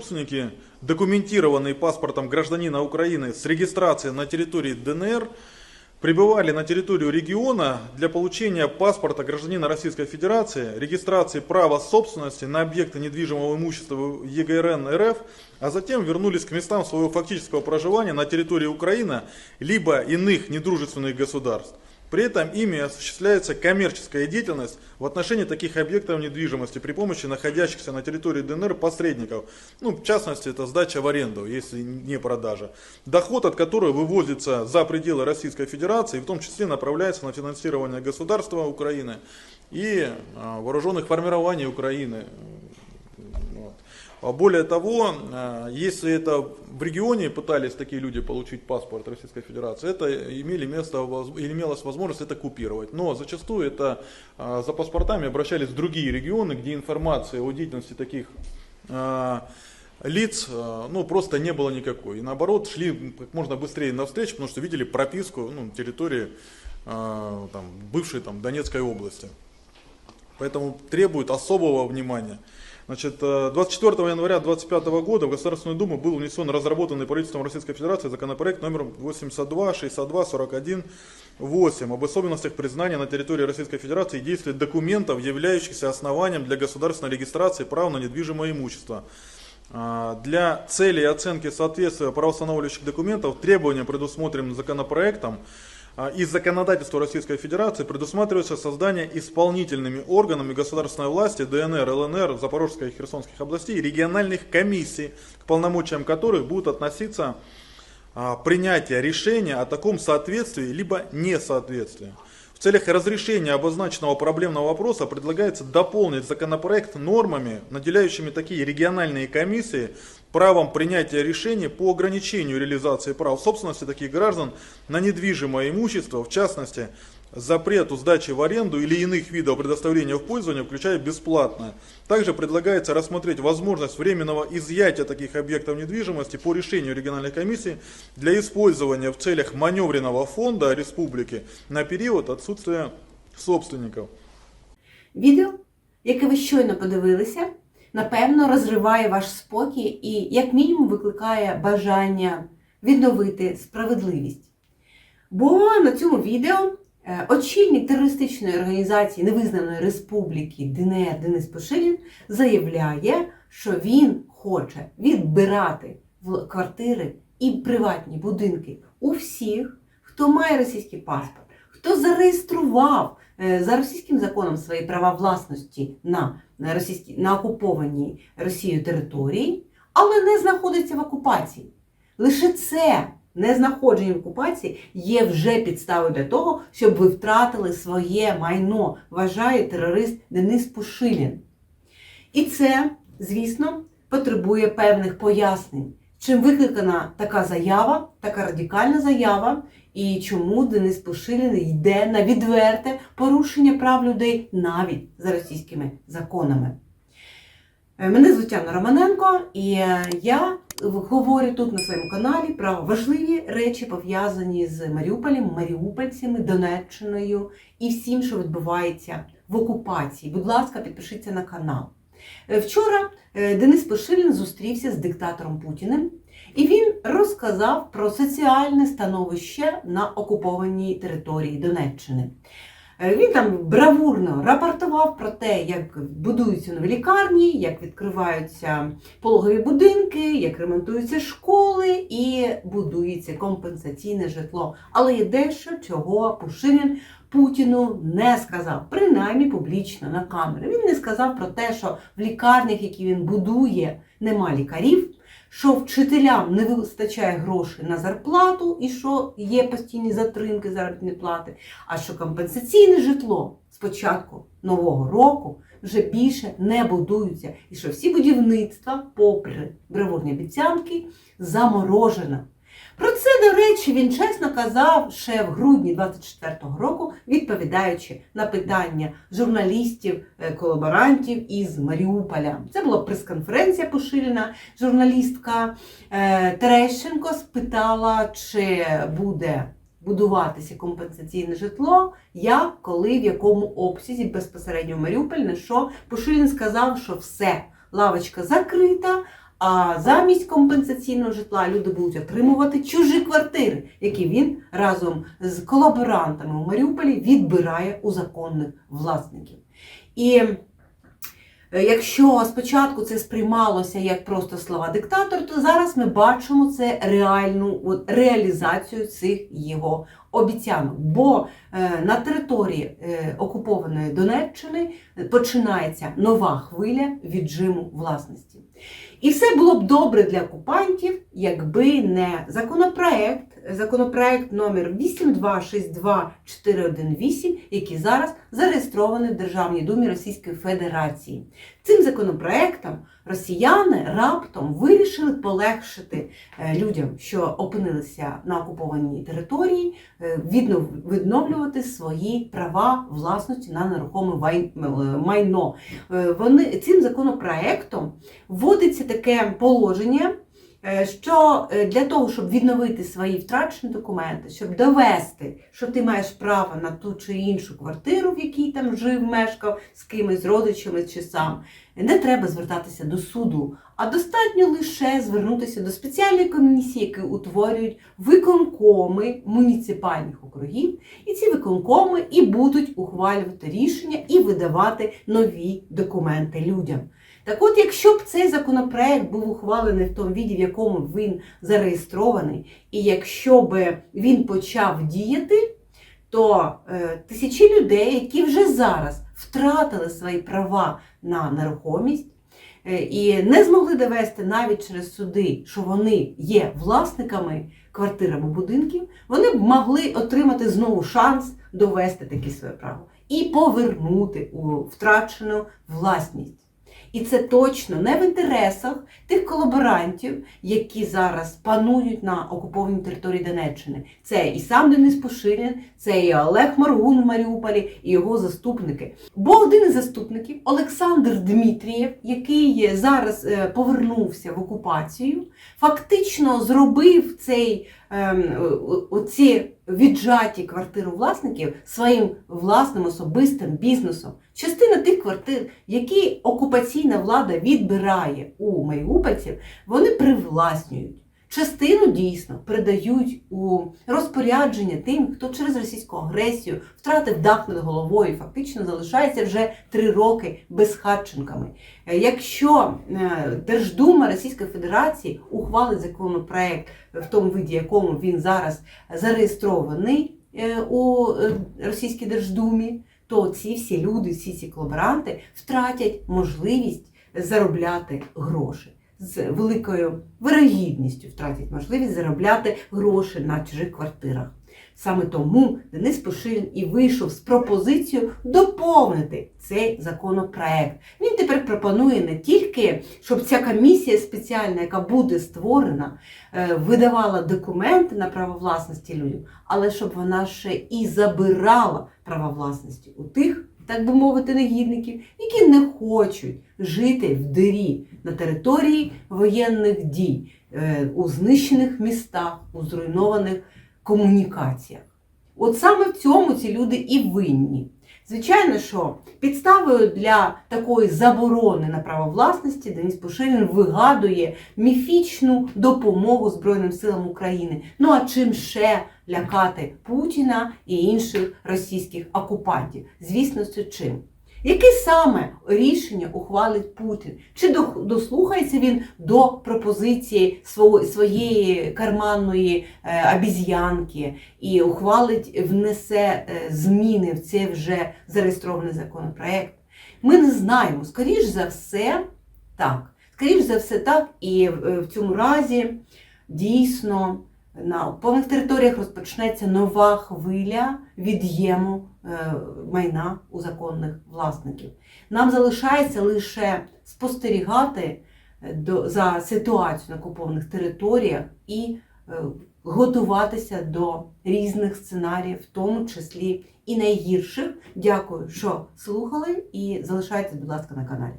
собственники, документированные паспортом гражданина Украины с регистрацией на территории ДНР, прибывали на территорию региона для получения паспорта гражданина Российской Федерации, регистрации права собственности на объекты недвижимого имущества ЕГРН РФ, а затем вернулись к местам своего фактического проживания на территории Украины, либо иных недружественных государств. При этом ими осуществляется коммерческая деятельность в отношении таких объектов недвижимости при помощи находящихся на территории ДНР посредников. Ну, в частности, это сдача в аренду, если не продажа. Доход от которой вывозится за пределы Российской Федерации, и в том числе направляется на финансирование государства Украины и а, вооруженных формирований Украины. А Более того, э, если это в регионе пытались такие люди получить паспорт Российской Федерации, это имели место, имелась возможность это купировать. Но зачастую это э, за паспортами обращались в другие регионы, где информация о деятельности таких э, лиц ну, просто не было никакой. И наоборот, шли как можно быстрее навстречу, потому что видели прописку ну, территории там, бывшей там, Донецкой области. Поэтому требует особого внимания. Значит, э, 24 января 2025 года в Государственную Думу был внесен разработанный правительством Российской Федерации законопроект номер 82 62 41 8 об особенностях признания на территории Российской Федерации действия документов, являющихся основанием для государственной регистрации прав на недвижимое имущество. А, Для целей оценки соответствия правоустанавливающих документов требованиям, предусмотренным законопроектом, из законодательства Российской Федерации предусматривается создание исполнительными органами государственной власти ДНР, ЛНР, Запорожской и Херсонских областей региональных комиссий, к полномочиям которых будут относиться а, принятие решения о таком соответствии либо несоответствии. В целях разрешения обозначенного проблемного вопроса предлагается дополнить законопроект нормами, наделяющими такие региональные комиссии правом принятия решений по ограничению реализации прав собственности таких граждан на недвижимое имущество, в частности, запрету сдачи в аренду или иных видов предоставления в пользование, включая бесплатное. Также предлагается рассмотреть возможность временного изъятия таких объектов недвижимости по решению региональной комиссии для использования в целях маневренного фонда республики на период отсутствия собственников. Відео, яке ви щойно подивилися, напевно, розриває ваш спокій і, як мінімум, викликає бажання відновити справедливість. Бо на цьому відео е, очільник терористичної організації Невизнаної Республіки ДНР Денис Пошилін заявляє, що він хоче відбирати квартири і приватні будинки у всіх, хто має російський паспорт, хто зареєстрував е, за російським законом свої права власності на, на, російські, на окупованій Росією території, але не знаходиться в окупації. Лише це незнаходження в окупації є вже підставою для того, щоб ви втратили своє майно, вважає терорист Денис Пушилін. І це, звісно, потребує певних пояснень, чим викликана така заява, така радикальна заява, і чому Денис Пушилін йде на відверте порушення прав людей навіть за російськими законами. Е, Мене звуть Анна Романенко, і е, я говорю тут на своєму каналі про важливі речі, пов'язані з Маріуполем, Маріупольцями, Донеччиною і всім, що відбувається в окупації. Будь ласка, підпишіться на канал. Е, Вчора Денис Пошилін зустрівся з диктатором Путіним, і він розказав про соціальне становище на окупованій території Донеччини. Е, Він там бравурно рапортував про те, як будуються нові лікарні, як відкриваються пологові будинки, як ремонтуються школи і будується компенсаційне житло. Але є дещо, чого Пушилін Путіну не сказав, принаймні публічно на камери. Він не сказав про те, що в лікарнях, які він будує, нема лікарів. Що вчителям не вистачає грошей на зарплату і що є постійні затримки заробітної плати, а що компенсаційне житло з початку нового року вже більше не будуються, і що всі будівництва, попри бравурні обіцянки, заморожено. Про це, до речі, він чесно казав ще в грудні 24-го року, відповідаючи на питання журналістів, е, колаборантів із Маріуполя. Це була прес-конференція Пошиліна. Журналістка е, Терещенко спитала, чи буде будуватися компенсаційне житло, як, коли, в якому обсязі безпосередньо в Маріуполь, на що Пошилін сказав, що все, лавочка закрита, А замість компенсаційного житла люди будуть отримувати чужі квартири, які він разом з колаборантами у Маріуполі відбирає у законних власників. І Е, Якщо спочатку це сприймалося як просто слова диктатор, то зараз ми бачимо це реальну от, реалізацію цих його обіцянок. Бо е, на території е, окупованої Донеччини починається нова хвиля віджиму власності. І все було б добре для окупантів, якби не законопроект, законопроект номер 8262418, який зараз зареєстрований в Державній думі Російської Федерації. Цим законопроектом росіяни раптом вирішили полегшити е, людям, що опинилися на окупованій території, е, відновлювати свої права власності на нерухоме майно. Е, Вони цим законопроектом вводиться таке положення. Е, Що е, для того, щоб відновити свої втрачені документи, щоб довести, що ти маєш право на ту чи іншу квартиру, в якій там жив, мешкав з кимось, з родичами чи сам, не треба звертатися до суду, а достатньо лише звернутися до спеціальної комісії, які утворюють виконкоми муніципальних округів, і ці виконкоми і будуть ухвалювати рішення і видавати нові документи людям. Так от, якщо б цей законопроект був ухвалений в тому віді, в якому він зареєстрований, і якщо б він почав діяти, то е, тисячі людей, які вже зараз втратили свої права на нерухомість е, і не змогли довести навіть через суди, що вони є власниками квартир або будинків, вони б могли отримати знову шанс довести таке своє право і повернути у втрачену власність. І це точно не в інтересах тих колаборантів, які зараз панують на окупованій території Донеччини. Це і сам Денис Пушилін, це і Олег Маргун в Маріуполі, і його заступники. Бо один із заступників, Олександр Дмитрієв, який зараз е, повернувся в окупацію, фактично зробив цей оці віджаті квартиру власників своїм власним особистим бізнесом. Частина тих квартир, які окупаційна влада відбирає у маріупольців, вони привласнюють. Частину дійсно передають у розпорядження тим, хто через російську агресію втратив дах над головою, фактично залишається вже три роки безхатченками. Е, Якщо е, Держдума Російської Федерації ухвалить законопроект в тому виді, якому він зараз зареєстрований е, у Російській Держдумі, то ці всі люди, всі ці колаборанти втратять можливість заробляти гроші. З великою вирогідністю втратять можливість заробляти гроші на чужих квартирах. Саме тому Денис Пушилін і вийшов з пропозицією доповнити цей законопроект. Він тепер пропонує не тільки, щоб ця комісія спеціальна, яка буде створена, е, видавала документи на право власності людям, але щоб вона ще і забирала право власності у тих, так би мовити, негідників, які не хочуть жити в дирі на території воєнних дій, е, у знищених містах, у зруйнованих комунікаціях. От саме в цьому ці люди і винні. Звичайно, що підставою для такої заборони на право власності Денис Пушилін вигадує міфічну допомогу Збройним силам України. Ну а чим ще лякати Путіна і інших російських окупантів? Звісно, це чим? Яке саме рішення ухвалить Путін? Чи дослухається він до пропозиції своєї карманної е, обіз'янки і ухвалить, внесе е, зміни в цей вже зареєстрований законопроект? Ми не знаємо. Скоріш за все, так. Скоріш за все, так. І е, в цьому разі дійсно на повних територіях розпочнеться нова хвиля від'єму е, майна у законних власників. Нам залишається лише спостерігати е, за ситуацією на окупованих територіях і е, готуватися до різних сценаріїв, в тому числі і найгірших. Дякую, що слухали, і залишайтесь, будь ласка, на каналі.